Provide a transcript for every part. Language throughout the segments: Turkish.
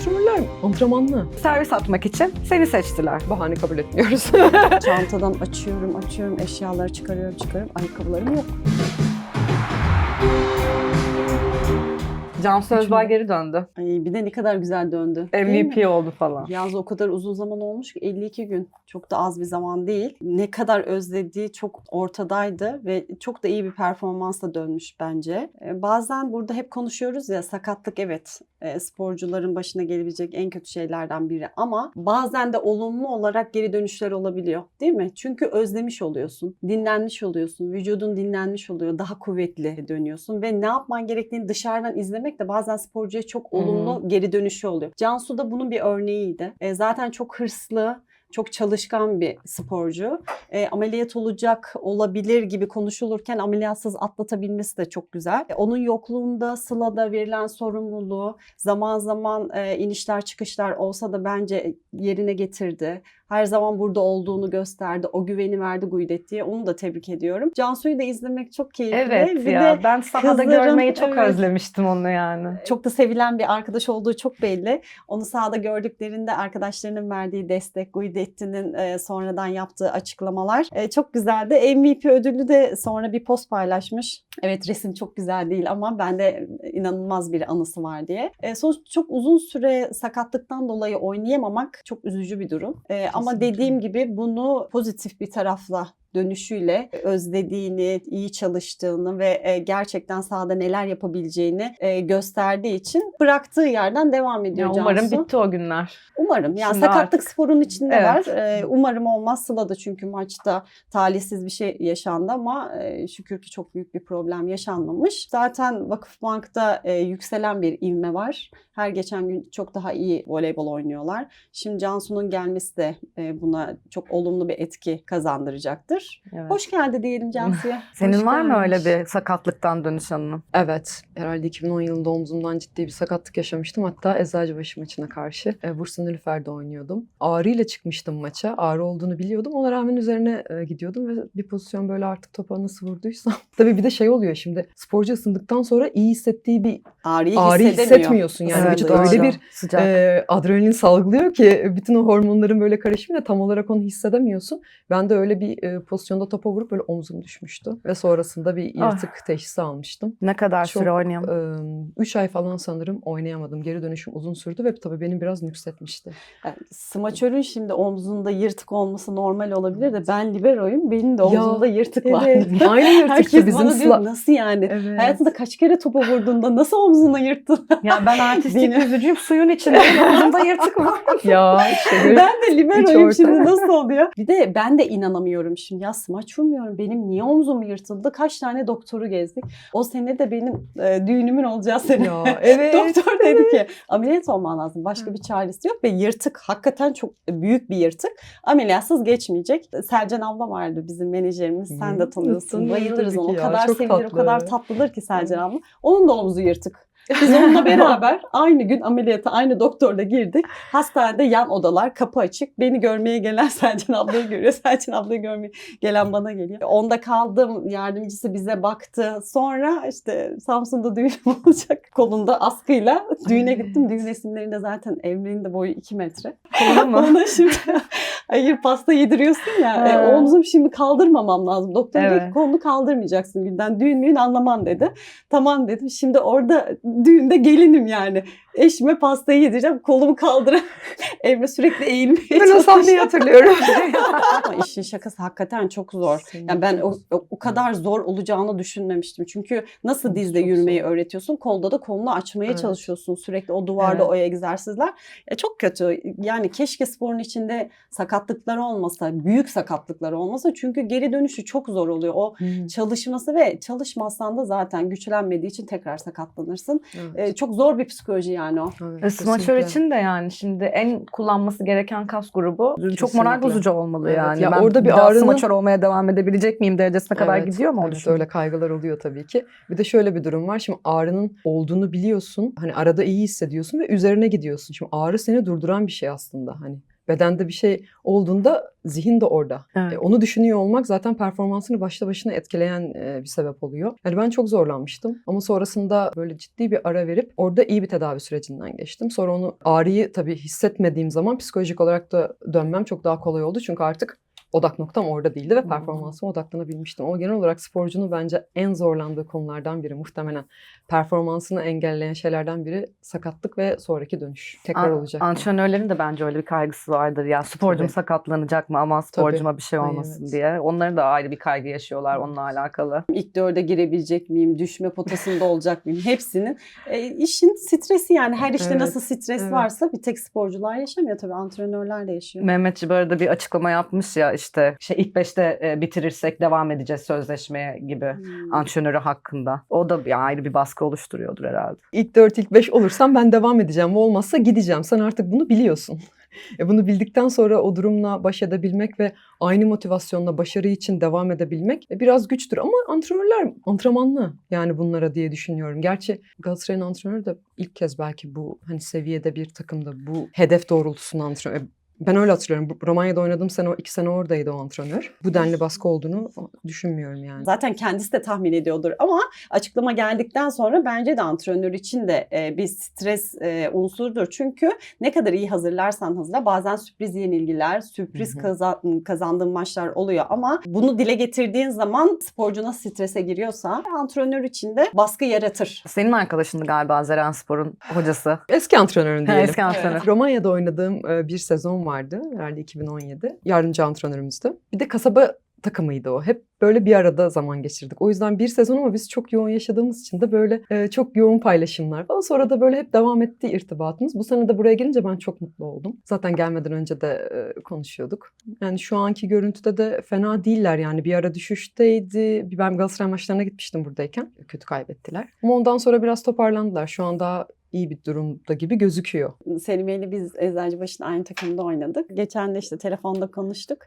antrenörler antrenmanlı. Servis atmak için seni seçtiler. Bahane kabul etmiyoruz. Çantadan açıyorum, açıyorum, eşyaları çıkarıyorum, çıkarıyorum. Ayakkabılarım yok. Cansu Özbay geri döndü. Ay bir de ne kadar güzel döndü. MVP oldu falan. Yalnız o kadar uzun zaman olmuş ki 52 gün. Çok da az bir zaman değil. Ne kadar özlediği çok ortadaydı ve çok da iyi bir performansla dönmüş bence. Ee, Bazen burada hep konuşuyoruz ya sakatlık evet e, sporcuların başına gelebilecek en kötü şeylerden biri ama bazen de olumlu olarak geri dönüşler olabiliyor değil mi? Çünkü özlemiş oluyorsun, dinlenmiş oluyorsun, vücudun dinlenmiş oluyor, daha kuvvetli dönüyorsun ve ne yapman gerektiğini dışarıdan izlemek de bazen sporcuya çok olumlu geri dönüşü oluyor. Cansu da bunun bir örneğiydi. E, zaten çok hırslı, çok çalışkan bir sporcu. E, ameliyat olacak olabilir gibi konuşulurken ameliyatsız atlatabilmesi de çok güzel. E, onun yokluğunda Sıla'da verilen sorumluluğu zaman zaman e, inişler çıkışlar olsa da bence yerine getirdi. Her zaman burada olduğunu gösterdi. O güveni verdi Guidetti'ye. Onu da tebrik ediyorum. Cansu'yu da izlemek çok keyifli. Evet Bir ya de ben sahada kızların- görmeyi çok evet. özlemiştim onu yani. çok da sevilen bir arkadaş olduğu çok belli. Onu sahada gördüklerinde arkadaşlarının verdiği destek, Guidetti'nin e, sonradan yaptığı açıklamalar e, çok güzeldi. MVP ödülü de sonra bir post paylaşmış. Evet resim çok güzel değil ama bende inanılmaz bir anısı var diye. E, sonuç çok uzun süre sakatlıktan dolayı oynayamamak çok üzücü bir durum. E, ama dediğim gibi bunu pozitif bir tarafla dönüşüyle özlediğini, iyi çalıştığını ve e, gerçekten sahada neler yapabileceğini e, gösterdiği için bıraktığı yerden devam ediyor Ya umarım Cansu. bitti o günler. Umarım. Yani Şimdi sakatlık artık- sporun içinde Evet. var. E, umarım olmaz. Sıla da çünkü maçta talihsiz bir şey yaşandı ama şükür ki çok büyük bir problem yaşanmamış. Zaten Vakıfbank'ta yükselen bir ivme var. Her geçen gün çok daha iyi voleybol oynuyorlar. Şimdi Cansu'nun gelmesi de buna çok olumlu bir etki kazandıracaktır. Evet. Hoş geldi diyelim Cansu'ya. Senin Hoş var mı öyle gelmiş. bir sakatlıktan dönüş anın? Evet, herhalde 2010 yılında omzumdan ciddi bir sakatlık yaşamıştım. Hatta Eczacıbaşı maçına karşı. E, Bursa Nilüfer'de oynuyordum. Ağrıyla çıkmıştım maça. Ağrı olduğunu biliyordum. Ona rağmen üzerine e, gidiyordum ve bir pozisyon böyle artık topa nasıl vurduysam. Tabii bir de şey oluyor şimdi. Sporcu ısındıktan sonra iyi hissettiği bir Ağrıyı, ağrı hissedemiyor. hissetmiyorsun. Yani Evet, vücut öyle bir sıcak. e, adrenalin salgılıyor ki bütün o hormonların böyle karışımıyla tam olarak onu hissedemiyorsun. Ben de öyle bir e, pozisyonda topa vurup böyle omzum düşmüştü. Ve sonrasında bir Ah. yırtık teşhisi almıştım. ne kadar çok, süre oynayalım? 3 ay falan sanırım oynayamadım. Geri dönüşüm uzun sürdü ve tabii benim biraz nüksetmişti. Yani smaçörün şimdi omzunda yırtık olması normal olabilir de ben liberoyum. Benim de Ya, omzumda yırtık var. Aynı yırtıktı Herkes bizim bana diyor nasıl yani? Evet. Hayatında kaç kere topa vurduğunda nasıl omzuna yırttın? Ya ben artistik yüzücüyüm suyun içinde. Omzumda yırtık var. ya işte ben de liberoyum şimdi nasıl oluyor? Bir de ben de inanamıyorum şimdi. Ya smaç vurmuyorum. Benim niye omzum yırtıldı? Kaç tane doktoru gezdik. O sene de benim e, düğünümün olacağı sene. ya evet. Doktor dedi ki ameliyat olman lazım. Başka bir çaresi yok ve yırtık hakikaten çok büyük bir yırtık. Ameliyatsız geçmeyecek. Selcan abla vardı bizim menajerimiz. Sen de Hı, tanıyorsun. Bayılırız ona. O kadar sevilir, o kadar tatlıdır ki Selcan abla. Onun da omuzu yırtık. Biz onunla beraber aynı gün ameliyata aynı doktorla girdik. Hastanede yan odalar, kapı açık. Beni görmeye gelen Selcan ablayı görüyor. Selcan ablayı görmeye gelen bana geliyor. Onda kaldım. Yardımcısı bize baktı. Sonra işte Samsun'da düğün olacak. Kolunda askıyla düğüne gittim. Düğün resimlerinde zaten Emre'nin de boyu 2 metre. Kolunu mu? Ona şimdi hayır pasta yediriyorsun ya. E, omzum şimdi kaldırmamam lazım. Doktor ki Evet. kolunu kaldırmayacaksın günden. Düğün müğün anlamam dedi. Tamam dedim. Şimdi orada düğünde gelinim yani. Eşime pastayı yedireceğim. Kolumu kaldıran Emre sürekli eğilmeye Ben o sahneyi hatırlıyorum. Ama işin şakası hakikaten çok zor. Yani ben o, o, kadar zor olacağını düşünmemiştim. Çünkü nasıl Çok dizde zor. yürümeyi öğretiyorsun? Kolda da kolunu açmaya Evet. çalışıyorsun. Sürekli o duvarda Evet. o egzersizler. Ya çok kötü. Yani keşke sporun içinde sakatlıklar olmasa, büyük sakatlıklar olmasa. Çünkü geri dönüşü çok zor oluyor. O Hı, çalışması ve çalışmazsan da zaten güçlenmediği için tekrar sakatlanırsın. Evet. Ee, çok zor bir psikoloji yani o. Evet, E, Smaçör kesinlikle. için de yani şimdi en kullanması gereken kas grubu çok moral Kesinlikle. bozucu olmalı Evet, yani. ya ben orada bir ağrının- smaçör olmaya devam edebilecek miyim derecesine kadar Evet, gidiyor mu evet, öyle kaygılar oluyor tabii ki. Bir de şöyle bir durum var. Şimdi ağrının olduğunu biliyorsun. Hani arada iyi hissediyorsun ve üzerine gidiyorsun. Şimdi ağrı seni durduran bir şey aslında. Hani bedende bir şey olduğunda zihin de orada. Evet. E, onu düşünüyor olmak zaten performansını başta başına etkileyen e, bir sebep oluyor. Yani ben çok zorlanmıştım ama sonrasında böyle ciddi bir ara verip orada iyi bir tedavi sürecinden geçtim. Sonra onu ağrıyı tabii hissetmediğim zaman psikolojik olarak da dönmem çok daha kolay oldu. Çünkü artık odak noktam orada değildi ve performansıma odaklanabilmiştim. Ama genel olarak sporcunun bence en zorlandığı konulardan biri muhtemelen performansını engelleyen şeylerden biri sakatlık ve sonraki dönüş. Tekrar An- olacak. Antrenörlerin de bence öyle bir kaygısı vardır. Ya sporcum Tabii. sakatlanacak mı aman sporcuma bir şey Ay, olmasın evet. diye. Onların da ayrı bir kaygı yaşıyorlar onunla alakalı. İlk dörde girebilecek miyim? Düşme potasında olacak mıyım? Hepsinin e, işin stresi yani her işte Evet, nasıl stres evet. varsa bir tek sporcular yaşamıyor tabii antrenörler de yaşıyor. Mehmet Cibar'a da bir açıklama yapmış ya işte şey ilk beşte e, bitirirsek devam edeceğiz sözleşmeye gibi Hmm. antrenörü hakkında. O da bir ayrı bir baskı oluşturuyordur herhalde. İlk 4, ilk 5 olursam ben devam edeceğim. Olmazsa gideceğim. Sen artık bunu biliyorsun. E bunu bildikten sonra o durumla baş edebilmek ve aynı motivasyonla başarı için devam edebilmek e, biraz güçtür. Ama antrenörler antrenmanlı yani bunlara diye düşünüyorum. Gerçi Galatasaray'ın antrenörü de ilk kez belki bu hani seviyede bir takımda bu hedef doğrultusunda antrenör. Ben öyle hatırlıyorum. Romanya'da oynadığım sene, o iki sene oradaydı o antrenör. Bu denli baskı olduğunu düşünmüyorum yani. Zaten kendisi de tahmin ediyordur ama açıklama geldikten sonra bence de antrenör için de e, bir stres e, unsurudur. Çünkü ne kadar iyi hazırlarsan hazırla bazen sürpriz yenilgiler, sürpriz kazan, kazandığın maçlar oluyor ama bunu dile getirdiğin zaman sporcu nasıl strese giriyorsa antrenör için de baskı yaratır. Senin arkadaşındı galiba Zerenspor'un hocası. Eski antrenörün diyelim. Eski antrenör. Romanya'da oynadığım e, bir sezon vardı. Herhalde 2017. Yardımcı antrenörümüzdü. Bir de kasaba takımıydı o. Hep böyle bir arada zaman geçirdik. O yüzden bir sezon ama biz çok yoğun yaşadığımız için de böyle e, çok yoğun paylaşımlar falan. Sonra da böyle hep devam etti irtibatımız. Bu sene de buraya gelince ben çok mutlu oldum. Zaten gelmeden önce de e, konuşuyorduk. Yani şu anki görüntüde de fena değiller yani. Bir ara düşüşteydi. Ben Galatasaray maçlarına gitmiştim buradayken. Kötü kaybettiler. Ama ondan sonra biraz toparlandılar. Şu an daha iyi bir durumda gibi gözüküyor. Selime ile biz Eczacıbaşı'nda aynı takımda oynadık. Geçen de işte telefonda konuştuk.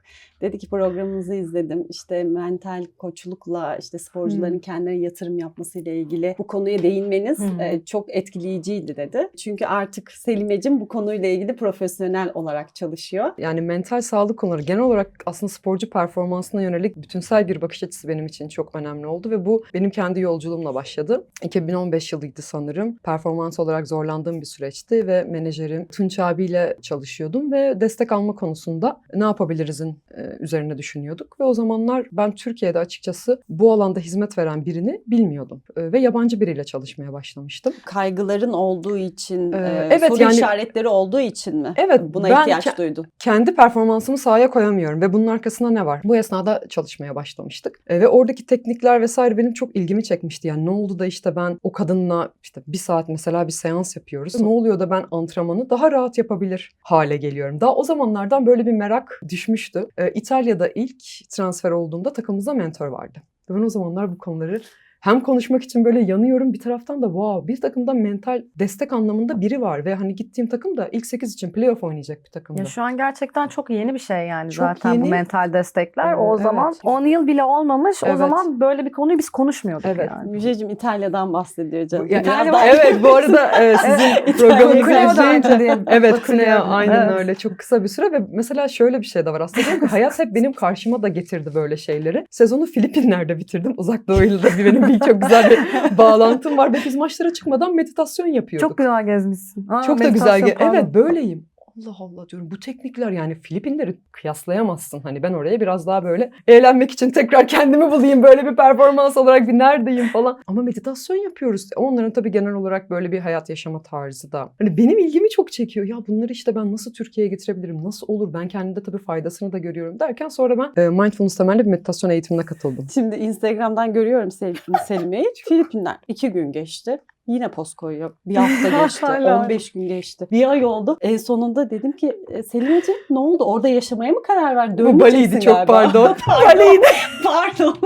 Dedi ki programınızı izledim. İşte mental koçlukla işte sporcuların Hmm. kendilerine yatırım yapmasıyla ilgili bu konuya değinmeniz Hmm. e, çok etkileyiciydi dedi. Çünkü artık Selimeciğim bu konuyla ilgili profesyonel olarak çalışıyor. Yani mental sağlık konuları genel olarak aslında sporcu performansına yönelik bütünsel bir bakış açısı benim için çok önemli oldu ve bu benim kendi yolculuğumla başladı. 2015 yılıydı sanırım. Performans olarak zorlandığım bir süreçti ve menajerim Tunç abiyle çalışıyordum ve destek alma konusunda ne yapabilirizin e, üzerine düşünüyorduk ve o zamanlar ben Türkiye'de açıkçası bu alanda hizmet veren birini bilmiyordum E, ve yabancı biriyle çalışmaya başlamıştım. Kaygıların olduğu için, Ee, evet, soru yani- işaretleri olduğu için mi? Evet, Buna ben ihtiyaç ke- duydun. kendi performansımı sahaya koyamıyorum ve bunun arkasında ne var? Bu esnada çalışmaya başlamıştık. Ve oradaki teknikler vesaire benim çok ilgimi çekmişti. Yani ne oldu da işte ben o kadınla işte bir saat mesela bir seans yapıyoruz. Ne oluyor da ben antrenmanı daha rahat yapabilir hale geliyorum. Daha o zamanlardan böyle bir merak düşmüştü. E, İtalya'da ilk transfer olduğumda takımımızda mentor vardı. Ben o zamanlar bu konuları hem konuşmak için böyle yanıyorum bir taraftan da wow bir takımda mental destek anlamında biri var ve hani gittiğim takım da ilk 8 için playoff oynayacak bir takımdı. Ya şu an gerçekten çok yeni bir şey yani Çok zaten yeni. bu mental destekler. o Ee, zaman evet. 10 yıl bile olmamış. O Evet. zaman böyle bir konuyu biz konuşmuyorduk Evet. yani. Müjeciğim İtalya'dan bahsediyor canım. Ya- Biraz İtalya- daha- evet bu arada e, sizin programınızı Cleo'dan izleyince diye Evet. Cleo aynen Evet. öyle çok kısa bir süre ve mesela şöyle bir şey de var aslında hayat hep benim karşıma da getirdi böyle şeyleri. Sezonu Filipinler'de bitirdim. Uzak Doğu'yla da bir benim bir çok güzel bir bağlantım var ve biz maçlara çıkmadan meditasyon yapıyorduk. Çok güzel gezmişsin. Aa, Çok da güzel. ge-. Evet böyleyim. Allah Allah diyorum bu teknikler yani Filipinleri kıyaslayamazsın. Hani ben oraya biraz daha böyle eğlenmek için tekrar kendimi bulayım böyle bir performans olarak bir neredeyim falan. Ama meditasyon yapıyoruz. Onların tabii genel olarak böyle bir hayat yaşama tarzı da. Hani benim ilgimi çok çekiyor. Ya bunları işte ben nasıl Türkiye'ye getirebilirim? Nasıl olur? Ben kendimde tabii faydasını da görüyorum derken sonra ben e, mindfulness temelli bir meditasyon eğitimine katıldım. Şimdi Instagram'dan görüyorum Sel Selim'i. Filipinler iki gün geçti. Yine post koyuyor. Bir hafta geçti. Hala. 15 gün geçti. Bir ay oldu. En sonunda dedim ki e, Selim'ciğim ne oldu? Orada yaşamaya mı karar verdin? Bu Bali'ydi çok galiba. pardon. Bali'ydi. Pardon.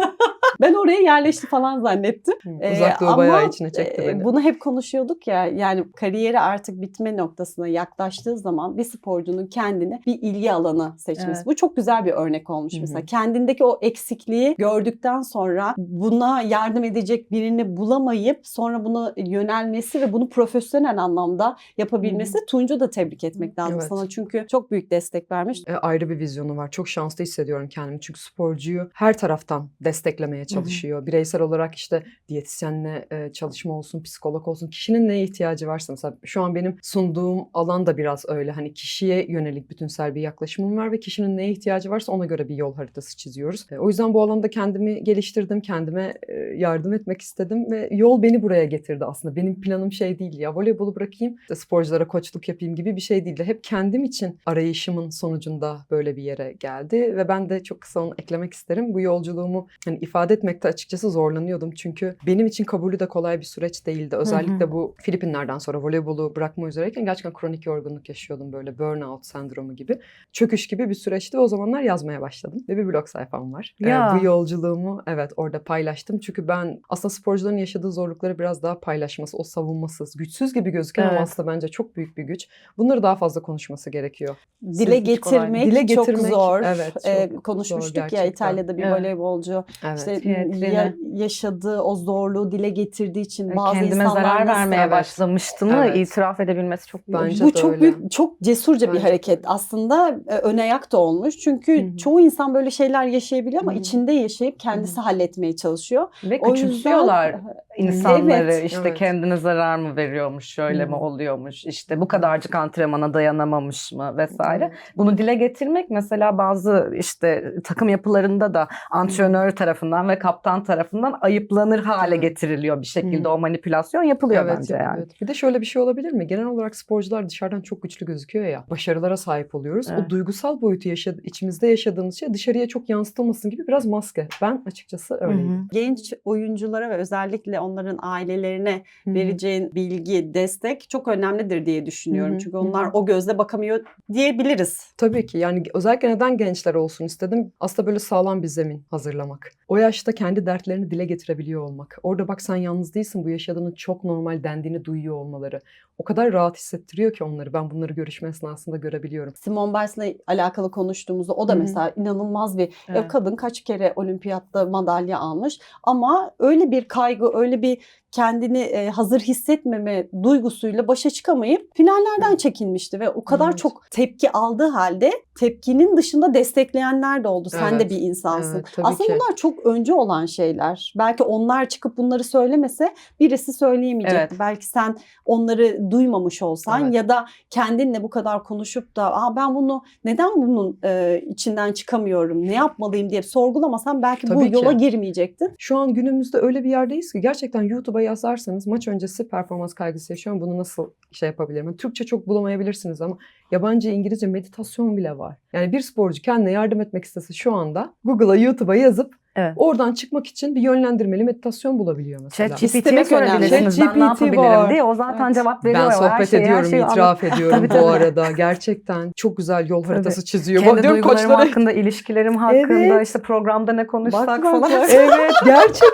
ben oraya yerleşti falan zannettim. Ee, Uzak Doğu bayağı içine çekti e, beni. Bunu hep konuşuyorduk ya yani kariyeri artık bitme noktasına yaklaştığı zaman bir sporcunun kendine bir ilgi alanı seçmesi. Evet. Bu çok güzel bir örnek olmuş Hı hı. mesela. Kendindeki o eksikliği gördükten sonra buna yardım edecek birini bulamayıp sonra bunu yönelmesi ve bunu profesyonel anlamda yapabilmesi Tuncu da tebrik etmek lazım Evet. sana çünkü çok büyük destek vermiş. E, ayrı bir vizyonu var. Çok şanslı hissediyorum kendimi. Çünkü sporcuyu her taraftan desteklemeye çalışıyor. Bireysel olarak işte diyetisyenle e, çalışma olsun, psikolog olsun. Kişinin neye ihtiyacı varsa mesela şu an benim sunduğum alan da biraz öyle. Hani kişiye yönelik bütünsel bir yaklaşımım var ve kişinin neye ihtiyacı varsa ona göre bir yol haritası çiziyoruz. E, o yüzden bu alanda kendimi geliştirdim. Kendime e, yardım etmek istedim ve yol beni buraya getirdi aslında. Benim planım şey değil ya voleybolu bırakayım, işte sporculara koçluk yapayım gibi bir şey değildi. Hep kendim için arayışımın sonucunda böyle bir yere geldi ve ben de çok kısa onu eklemek isterim. Bu yolculuğumu hani ifade etmekte açıkçası zorlanıyordum. Çünkü benim için kabulü de kolay bir süreç değildi. Özellikle bu Filipinler'den sonra voleybolu bırakma üzereyken gerçekten kronik yorgunluk yaşıyordum böyle burnout sendromu gibi. Çöküş gibi bir süreçti ve o zamanlar yazmaya başladım ve bir blog sayfam var. Ee, Ya. bu yolculuğumu evet orada paylaştım. Çünkü ben aslında sporcuların yaşadığı zorlukları biraz daha paylaşması, o savunmasız, güçsüz gibi gözüken ama Evet. aslında bence çok büyük bir güç. Bunları daha fazla konuşması gerekiyor. Dile getirmek. Dile çok getirmek, zor. evet, çok Ee, zor konuşmuştuk ya gerçekten. İtalya'da bir Evet. voleybolcu Evet. işte ya- yaşadığı o zorluğu dile getirdiği için Ve bazı kendime insanlar zarar vermeye Evet. başlamıştığını Evet. itiraf edebilmesi çok büyük. Bence bu çok öyle. büyük, çok cesurca bir Bence de hareket. öyle. Aslında e, ön ayak da olmuş. Çünkü Hı hı. çoğu insan böyle şeyler yaşayabiliyor ama Hı hı. içinde yaşayıp kendisi halletmeye çalışıyor. Ve O yüzden- küçümsüyorlar insanları. Evet. işte Evet. Kendine zarar mı veriyormuş, şöyle mi Hı. oluyormuş, işte bu kadarcık antrenmana dayanamamış mı vesaire. Evet. Bunu dile getirmek mesela bazı işte takım yapılarında da antrenör tarafından ve kaptan tarafından ayıplanır hale Evet. getiriliyor bir şekilde Hı. o manipülasyon yapılıyor Evet, bence evet, yani. evet. Bir de şöyle bir şey olabilir mi? Genel olarak sporcular dışarıdan çok güçlü gözüküyor ya. Başarılara sahip oluyoruz. Evet. O duygusal boyutu yaşadı, içimizde yaşadığımız şey dışarıya çok yansıtılmasın gibi biraz maske. Ben açıkçası öyleyim. Genç oyunculara ve özellikle onların ailelerine Hı hı. Vereceğin bilgi, destek çok önemlidir diye düşünüyorum. Hı hı, Çünkü onlar hı. o gözle bakamıyor diyebiliriz. Tabii ki yani özellikle neden gençler olsun istedim? Aslında böyle sağlam bir zemin hazırlamak. O yaşta kendi dertlerini dile getirebiliyor olmak. Orada bak sen yalnız değilsin bu yaşadığının çok normal dendiğini duyuyor olmaları. O kadar rahat hissettiriyor ki onları. Ben bunları görüşme esnasında görebiliyorum. Simone Biles'le alakalı konuştuğumuzda o da Hı hı. mesela inanılmaz bir ya Evet. kadın kaç kere olimpiyatta madalya almış ama öyle bir kaygı, öyle bir kendini e, hazır hissetmeme duygusuyla başa çıkamayıp finallerden çekinmişti ve o kadar Evet. çok tepki aldığı halde tepkinin dışında destekleyenler de oldu. Sen de Evet, bir insansın. evet, Aslında ki. bunlar çok öncü olan şeyler. Belki onlar çıkıp bunları söylemese birisi söyleyemeyecekti. Evet. Belki sen onları duymamış olsan Evet. ya da kendinle bu kadar konuşup da Aa, ben bunu neden bunun e, içinden çıkamıyorum, ne yapmalıyım diye sorgulamasan belki bu Tabii ki. yola girmeyecektin. Şu an günümüzde öyle bir yerdeyiz ki gerçekten YouTube'a yazarsanız maç öncesi performans kaygısı yaşıyorum. Bunu nasıl şey yapabilirim? Yani Türkçe çok bulamayabilirsiniz ama yabancı İngilizce meditasyon bile var. Yani bir sporcu kendine yardım etmek istese şu anda Google'a YouTube'a yazıp Evet. oradan çıkmak için bir yönlendirmeli meditasyon bulabiliyor mesela. ChatGPT'ye İstemek önemli. sorabilirsiniz. Ben ne ChatGPT yapabilirim var. diye. O zaten Evet. cevap veriyor. Ben Her sohbet her ediyorum, şeyi itiraf ediyorum Tabii, bu tabii. arada. Gerçekten çok güzel yol Tabii. haritası çiziyor. Kendi Diyorum duygularım koçlara- hakkında, ilişkilerim hakkında, Evet. işte programda ne konuşsak Bak, bak, falan. bak. Evet gerçekten.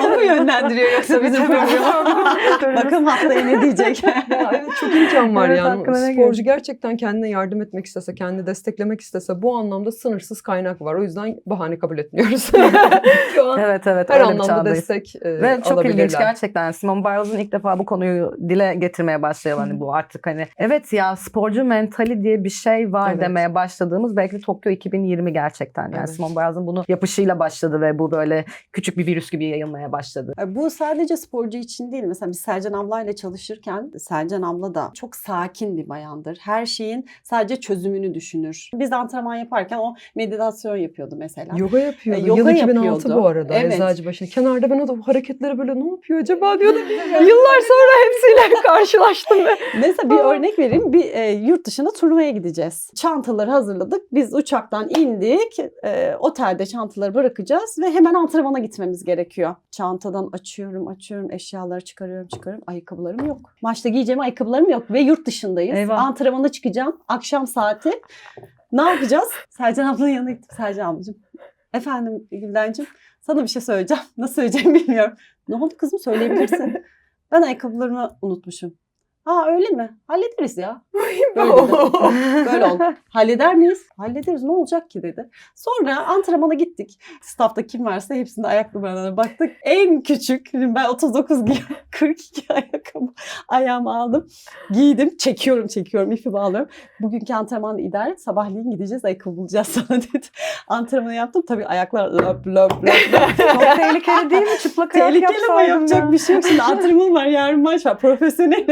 Onu mu yönlendiriyor yoksa bizim program? Bakalım haftaya ne diyecek? Ya evet çok imkan var Evet, yani. Sporcu gerçekten kendine yardım etmek istese, kendini desteklemek istese bu anlamda sınırsız kaynak var. O yüzden bahane kabul etmiyoruz. Şu an Evet evet her öyle bir anlamda çağdayız. destek e, Ve çok ilginç gerçekten. Simone Biles'ın ilk defa bu konuyu dile getirmeye başlayan hani bu artık hani evet ya sporcu mentali diye bir şey var Evet. demeye başladığımız belki de Tokyo 2020 gerçekten. Yani Evet. Simone Biles'ın bunu yapışıyla başladı ve bu böyle küçük bir virüs gibi yayılmaya başladı. Bu sadece sporcu için değil. Mesela biz Sercan ablayla çalışırken Sercan abla da çok sakin bir bayandır. Her şeyin sadece çözümünü düşünür. Biz antrenman yaparken o meditasyon yapıyordu mesela. Yoga yapıyordu. E, yoga Yıl 2006 yapıyordu. bu arada Evet. Eczacıbaşı. Kenarda ben o hareketleri böyle ne yapıyor acaba diyordum. Yıllar sonra hepsiyle karşılaştım ve Mesela bir örnek vereyim. Bir e, yurt dışına turnuvaya gideceğiz. Çantaları hazırladık. Biz uçaktan indik. E, otelde çantaları bırakacağız ve hemen antrenmana gitmemiz gerekiyor. Çantadan açıyorum, açıyorum, eşyaları çıkarıyorum, çıkarıyorum. Ayakkabılarım yok. Maçta giyeceğim ayakkabılarım yok ve yurt dışındayız. Eyvah. Antrenmana çıkacağım. Akşam saati. Ne yapacağız? Sercan ablanın yanına gittim. Sercan ablacığım. Efendim Güldencim sana bir şey söyleyeceğim. Nasıl söyleyeceğimi bilmiyorum. Ne oldu kızım söyleyebilirsin. Ben ayakkabılarımı unutmuşum. Ha öyle mi? Hallederiz ya. Böyle dedi. Böyle oldu. Halleder miyiz? Hallederiz ne olacak ki dedi. Sonra antrenmana gittik. Staffta kim varsa hepsinde ayak numaralarına baktık. En küçük ben 39 giyiyorum. 42 ayakkabı ayağıma aldım. Giydim. Çekiyorum çekiyorum. ipi bağlıyorum. Bugünkü antrenman idare et. Sabahleyin gideceğiz ayakkabı bulacağız sana dedi. Antrenmanı yaptım. Tabii ayaklar löp löp löp. löp. Çok tehlikeli değil mi? Çıplak ayak Tehlikeli ama yapacak ya. bir şey yok. Şimdi antrenman var, yarın maç var. Profesyonel.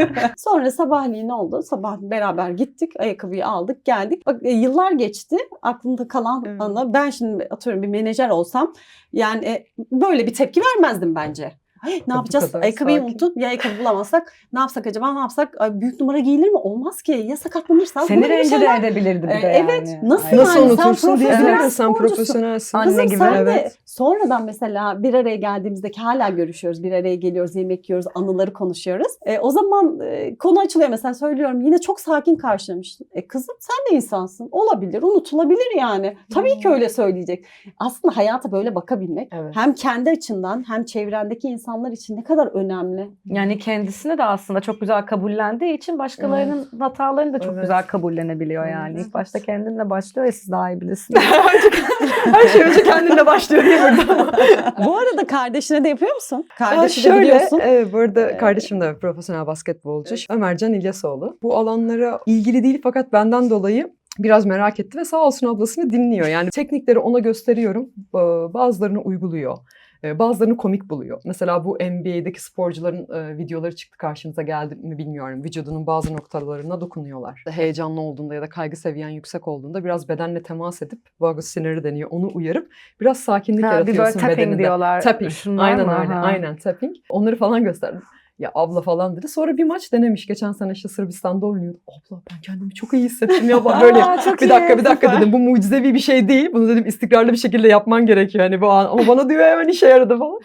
Sonra sabahleyin ne oldu? Sabah beraber gittik, ayakkabıyı aldık, geldik. Bak e, yıllar geçti. Aklımda kalan Evet. anı. Ben şimdi atıyorum bir menajer olsam yani e, böyle bir tepki vermezdim bence. Ay, ne yapacağız? Ayakkabıyı sakin. unuttuk. Ya ayakkabı bulamazsak ne yapsak acaba? Ne yapsak? Ay, büyük numara giyilir mi? Olmaz ki. Ya sakatlanırsan? Seni rencide şeyler- edebilirdi bir de evet. yani. Nasıl Ay. Nasıl Yani sen unutursun diyebiliriz. profesyonel Sen profesyonelsin. Anne Kızım gibi. sen de Evet. sonradan mesela bir araya geldiğimizde ki hala görüşüyoruz. Bir araya geliyoruz, yemek yiyoruz, anıları konuşuyoruz. E, o zaman e, konu açılıyor mesela söylüyorum. Yine çok sakin karşılamıştın. E kızım sen de insansın. Olabilir, unutulabilir yani. Tabii ki öyle söyleyecek. Aslında hayata böyle bakabilmek Evet. hem kendi açından hem çevrendeki insanlar için ne kadar önemli. Yani kendisini de aslında çok güzel kabullendiği için başkalarının hatalarını da çok Evet. güzel kabullenebiliyor yani. Evet. İlk başta kendinle başlıyor ya siz daha iyi bilirsiniz. Her şey önce kendinle başlıyor diye burada. Bu arada kardeşine de yapıyor musun? Kardeşi de şöyle, biliyorsun. evet, bu arada Ee, kardeşim de profesyonel basketbolcu. Ömercan İlyasoğlu. Bu alanlara ilgili değil fakat benden dolayı biraz merak etti ve sağ olsun ablasını dinliyor. Yani teknikleri ona gösteriyorum. Ba- Bazılarını uyguluyor. Bazılarını komik buluyor. Mesela bu NBA'deki sporcuların e, videoları çıktı karşınıza geldi mi bilmiyorum. Vücudunun bazı noktalarına dokunuyorlar. Heyecanlı olduğunda ya da kaygı seviyen yüksek olduğunda biraz bedenle temas edip vagus siniri deniyor. Onu uyarıp biraz sakinlik Ha, bir böyle yaratıyorsun tapping bedeninde. diyorlar. Tapping. Şunlar aynen mı? öyle. Ha. Aynen tapping. Onları falan gösterdim. Ya abla falan dedi. Sonra bir maç denemiş. Geçen sene işte Sırbistan'da oynuyordu. Abla ben kendimi çok iyi hissettim ya. Bak Böyle Aa, bir dakika bir dakika dedim. Bu mucizevi bir şey değil. Bunu dedim istikrarlı bir şekilde yapman gerekiyor hani bu an. Ama bana diyor hemen işe yaradı falan.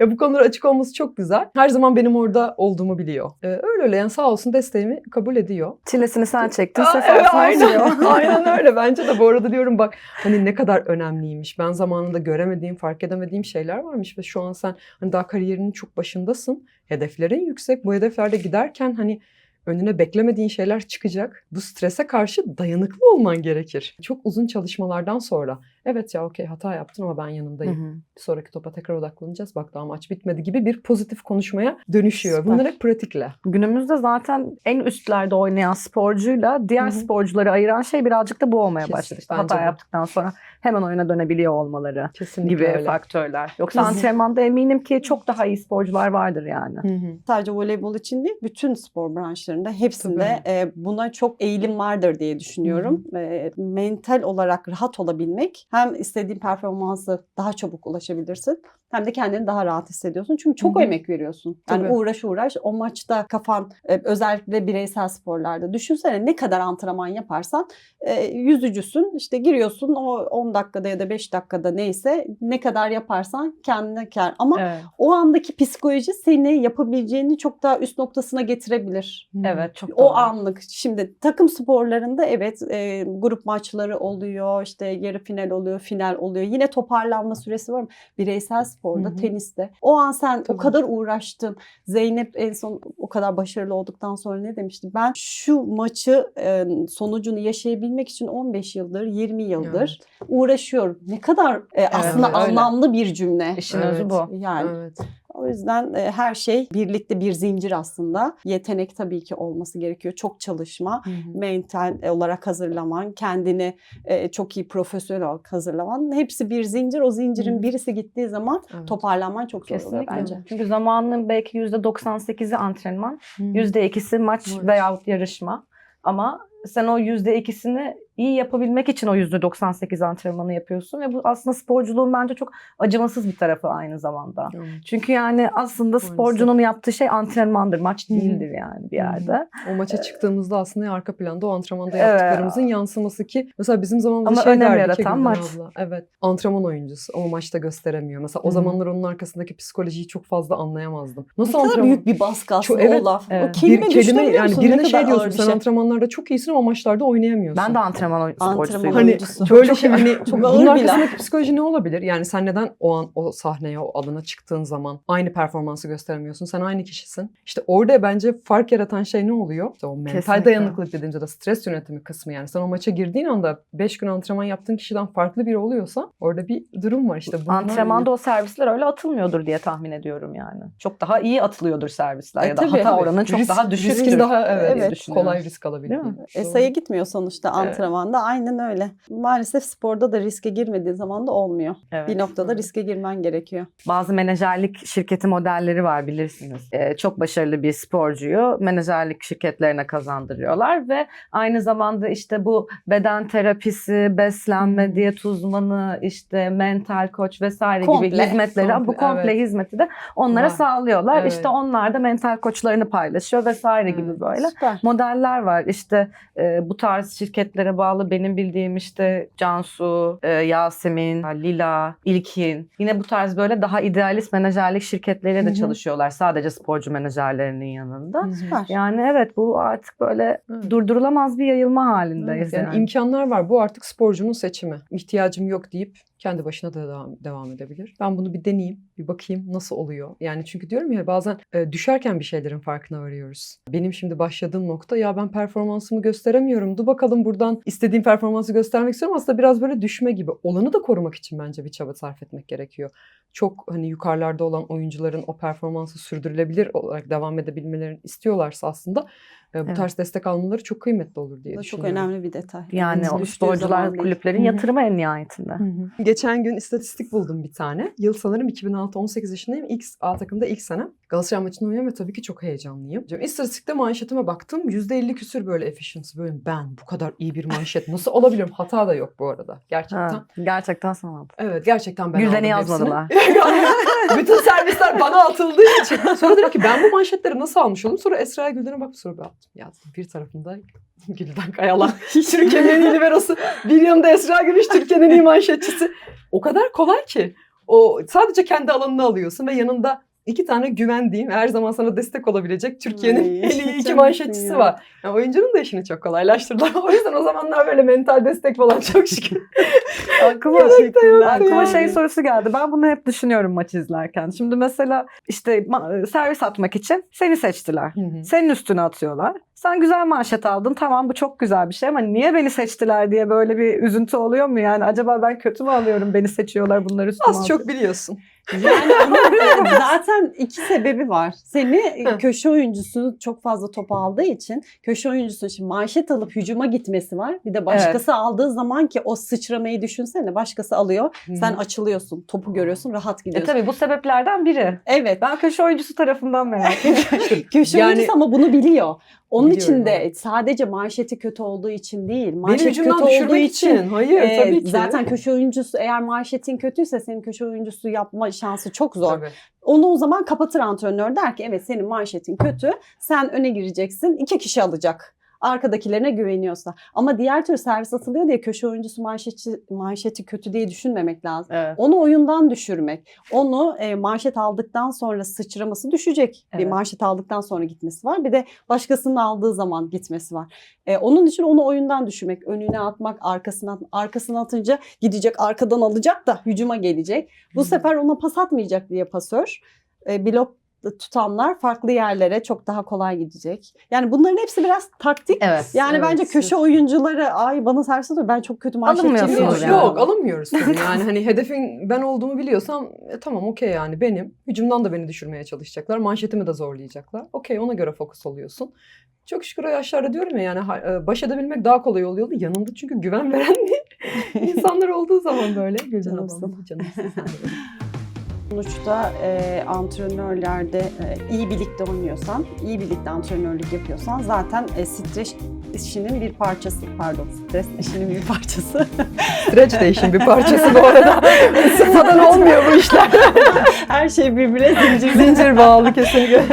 ya bu konular açık olması çok güzel. Her zaman benim orada olduğumu biliyor. Ee, öyle öyle yani sağ olsun desteğimi kabul ediyor. Çilesini sen çektin. Aa, evet, aynen, aynen öyle. Bence de bu arada diyorum bak hani ne kadar önemliymiş. Ben zamanında göremediğim, fark edemediğim şeyler varmış ve şu an sen hani daha kariyerinin çok başındasın. Hedeflerin yüksek. Bu hedeflerde giderken hani önüne beklemediğin şeyler çıkacak. Bu strese karşı dayanıklı olman gerekir. Çok uzun çalışmalardan sonra evet ya okey hata yaptın ama ben yanındayım. Hı hı. Bir sonraki topa tekrar odaklanacağız. Bak daha maç bitmedi gibi bir pozitif konuşmaya dönüşüyor. Süper. Bunlar hep pratikle. Günümüzde zaten en üstlerde oynayan sporcuyla diğer Hı hı. sporcuları ayıran şey birazcık da bu olmaya başladı. İşte hata de. yaptıktan sonra hemen oyuna dönebiliyor olmaları Kesinlikle gibi öyle. faktörler. Yoksa Biz- antrenmanda eminim ki çok daha iyi sporcular vardır yani. Hı hı. sadece voleybol için değil bütün spor branşlarında hepsinde e, buna çok eğilim vardır diye düşünüyorum. E, mental olarak rahat olabilmek hem istediğin performansı daha çabuk ulaşabilirsin hem de kendini daha rahat hissediyorsun. Çünkü çok Hı hı. emek veriyorsun. Yani Tabii. uğraş uğraş o maçta kafan e, özellikle bireysel sporlarda düşünsene ne kadar antrenman yaparsan e, yüzücüsün işte giriyorsun o 10 dakikada ya da 5 dakikada neyse ne kadar yaparsan kendine kar. Ama Evet. o andaki psikoloji seni yapabileceğini çok daha üst noktasına getirebilir. Evet çok O doğru. anlık. Şimdi takım sporlarında evet e, grup maçları oluyor, işte yarı final oluyor, final oluyor. Yine toparlanma süresi var mı? Bireysel sporda, Hı hı. teniste. O an sen Tabii. o kadar uğraştın. Zeynep en son o kadar başarılı olduktan sonra ne demişti? Ben şu maçı e, sonucunu yaşayabilmek için 15 yıldır, 20 yıldır uğraşıyorum. Ne kadar e, aslında öyle. anlamlı bir cümle. İşin Evet. özü bu. Yani Evet. O yüzden e, her şey birlikte bir zincir aslında. Yetenek tabii ki olması gerekiyor. Çok çalışma, Hı hı. mental olarak hazırlaman, kendini e, çok iyi profesyonel olarak hazırlaman. Hepsi bir zincir. O zincirin Hı. birisi gittiği zaman Evet. toparlanman çok zor oluyor bence. Çünkü zamanının belki %98'i antrenman, Hı hı. %2'si maç Maç. veya yarışma. Ama sen o %2'sini iyi yapabilmek için o %98 antrenmanı yapıyorsun ve bu aslında sporculuğun bence çok acımasız bir tarafı aynı zamanda. Evet. Çünkü yani aslında sporcunun yaptığı şey antrenmandır, maç değildir yani bir Hı hı. yerde. O maça çıktığımızda aslında arka planda o antrenmanda Evet. yaptıklarımızın yansıması ki mesela bizim zamanımızda Ama şey önem derdi ki maç. abla, evet antrenman oyuncusu ama maçta gösteremiyor. Mesela o Hı zamanlar onun arkasındaki psikolojiyi çok fazla anlayamazdım. Nasıl Ne kadar antrenman? büyük bir baskı aslında Çok- evet, o laf. evet. O kelime bir kelime yani birine Ne şey diyorsun sen şey. antrenmanlarda çok iyisin o maçlarda oynayamıyorsun. Ben de antrenman oy- Antrenman sporcusuydum. Hani oyuncusu. böyle şey hani çok bunun ağır bir arkasındaki psikoloji ne olabilir? Yani sen neden o an o sahneye, o alana çıktığın zaman aynı performansı gösteremiyorsun? Sen aynı kişisin. İşte orada bence fark yaratan şey ne oluyor? İşte o mental Kesinlikle. dayanıklılık dediğimizde de stres yönetimi kısmı yani. Sen o maça girdiğin anda 5 gün antrenman yaptığın kişiden farklı biri oluyorsa orada bir durum var işte. Antrenmanda o servisler öyle atılmıyordur diye tahmin ediyorum yani. Çok daha iyi atılıyordur servisler E, ya da tabii, hata oranı çok Risk- daha düşüktür. Riskin daha evet, Evet. düşünüyorum. kolay risk alabildiğin. Değil mi? E. sayı gitmiyor sonuçta antrenmanda. Aynen öyle. Maalesef sporda da riske girmediği zaman da olmuyor. Evet. Bir noktada riske girmen gerekiyor. Bazı menajerlik şirketi modelleri var bilirsiniz. Ee, çok başarılı bir sporcuyu menajerlik şirketlerine kazandırıyorlar ve aynı zamanda işte bu beden terapisi, beslenme, diyet uzmanı, işte mental koç vesaire gibi Komple, hizmetleri, komple, bu komple evet. hizmeti de onlara Var. sağlıyorlar. Evet. İşte onlar da mental koçlarını paylaşıyor vesaire gibi Evet. böyle Süper. modeller var. İşte e, bu tarz şirketlere bağlı benim bildiğim işte Cansu, e, Yasemin, Lila, İlkin. Yine bu tarz böyle daha idealist menajerlik şirketleriyle Hı de hı. çalışıyorlar. Sadece sporcu menajerlerinin yanında. Hı hı. Süper. Yani evet bu artık böyle Evet. durdurulamaz bir yayılma halindeyiz. yani, yani. imkanlar var. Bu artık sporcunun seçimi. İhtiyacım yok deyip kendi başına da devam, devam edebilir. Ben bunu bir deneyeyim, bir bakayım nasıl oluyor. Yani çünkü diyorum ya bazen e, düşerken bir şeylerin farkına varıyoruz. Benim şimdi başladığım nokta ya ben performansımı gösteremiyorum. Dur bakalım buradan istediğim performansı göstermek istiyorum. Aslında biraz böyle düşme gibi. Olanı da korumak için bence bir çaba sarf etmek gerekiyor. Çok hani yukarılarda olan oyuncuların o performansı sürdürülebilir olarak devam edebilmelerini istiyorlarsa aslında e, bu Evet. tarz destek almaları çok kıymetli olur diye Bu da çok düşünüyorum. önemli bir detay. Yani o değil. kulüplerin Hı hı. yatırımı en nihayetinde. Geçen gün istatistik buldum bir tane. Yıl sanırım 2006-18 yaşındayım. İlk A takımda ilk sene. Galatasaray maçını oynuyorum ve tabii ki çok heyecanlıyım. İstatistikte manşetime baktım. %50 küsür böyle efficiency. Böyle ben bu kadar iyi bir manşet nasıl olabilirim? Hata da yok bu arada. Gerçekten. Ha, gerçekten sanat. Evet gerçekten ben Gülden'i aldım yazmadılar. Bütün servisler bana atıldığı için. Sonra dedim ki ben bu manşetleri nasıl almış oldum? Sonra Esra'ya Gülden'e baktım sonra ben. Yazdım. Bir tarafında Gülden Kayalan. Türkiye'nin en iyi liberosu. Bir yanında Esra Gümüş Türkiye'nin en iyi manşetçisi. O kadar kolay ki. O sadece kendi alanını alıyorsun ve yanında iki tane güvendiğim, her zaman sana destek olabilecek Türkiye'nin en iyi iki manşetçisi ya. var. Yani oyuncunun da işini çok kolaylaştırdılar. O yüzden o zamanlar böyle mental destek falan çok şükür. Aklıma, yani. şey sorusu geldi. Ben bunu hep düşünüyorum maç izlerken. Şimdi mesela işte servis atmak için seni seçtiler. Senin üstüne atıyorlar. Sen güzel manşet aldın. Tamam bu çok güzel bir şey ama niye beni seçtiler diye böyle bir üzüntü oluyor mu? Yani acaba ben kötü mü alıyorum beni seçiyorlar bunlar üstüme Az çok biliyorsun. Yani e, zaten iki sebebi var. Seni e, köşe oyuncusu çok fazla top aldığı için köşe oyuncusu şimdi manşet alıp hücuma gitmesi var. Bir de başkası aldığı zaman ki o sıçramayı düşünsene başkası alıyor. Sen açılıyorsun, topu görüyorsun, rahat E gidiyorsun. tabii bu sebeplerden biri. Evet. Ben köşe oyuncusu tarafından merak ediyorum. Köşe Yani- oyuncusu ama bunu biliyor. Onun Biliyorum, için de evet. sadece manşeti kötü olduğu için değil. Beni Manşet kötü hücumdan olduğu için. için. Hayır e, tabii ki. Zaten köşe oyuncusu eğer manşetin kötüyse senin köşe oyuncusu yapma şansı çok zor. Tabii. Onu o zaman kapatır antrenör der ki evet senin manşetin kötü. Sen öne gireceksin. iki kişi alacak. Arkadakilerine güveniyorsa. Ama diğer türlü servis atılıyor diye köşe oyuncusu manşeti, manşeti kötü diye düşünmemek lazım. Evet. Onu oyundan düşürmek. Onu e, manşet aldıktan sonra sıçraması düşecek. Bir Evet. manşet aldıktan sonra gitmesi var. Bir de başkasının aldığı zaman gitmesi var. E, onun için onu oyundan düşürmek. Önüne atmak, arkasına atmak. Arkasına atınca gidecek, arkadan alacak da hücuma gelecek. Bu Hı. sefer ona pas atmayacak diye pasör. E, blok tutanlar farklı yerlere çok daha kolay gidecek. Yani bunların hepsi biraz taktik. Evet. Yani Evet, bence köşe oyuncuları ay bana servis atıyor ben çok kötü diye Alınmıyorsunuz yani. yok alınmıyoruz. Yani hani hedefin ben olduğumu biliyorsam e, tamam okey yani benim. Hücumdan da beni düşürmeye çalışacaklar. Manşetimi de zorlayacaklar. Okey ona göre fokus oluyorsun. Çok şükür o yaşlarda diyorum ya yani e, baş edebilmek daha kolay oluyordu. Yanımda çünkü güven veren insanlar olduğu zaman böyle. Gülcan Canımsın. canımsın sen de. Sonuçta e, antrenörlerde e, iyi birlikte oynuyorsan, iyi birlikte antrenörlük yapıyorsan zaten e, stres işinin bir parçası, pardon stres işinin bir parçası. Stretch de işin bir parçası bu arada. Sıfadan olmuyor bu işler. Her şey birbirine zincir Zincir bağlı kesinlikle.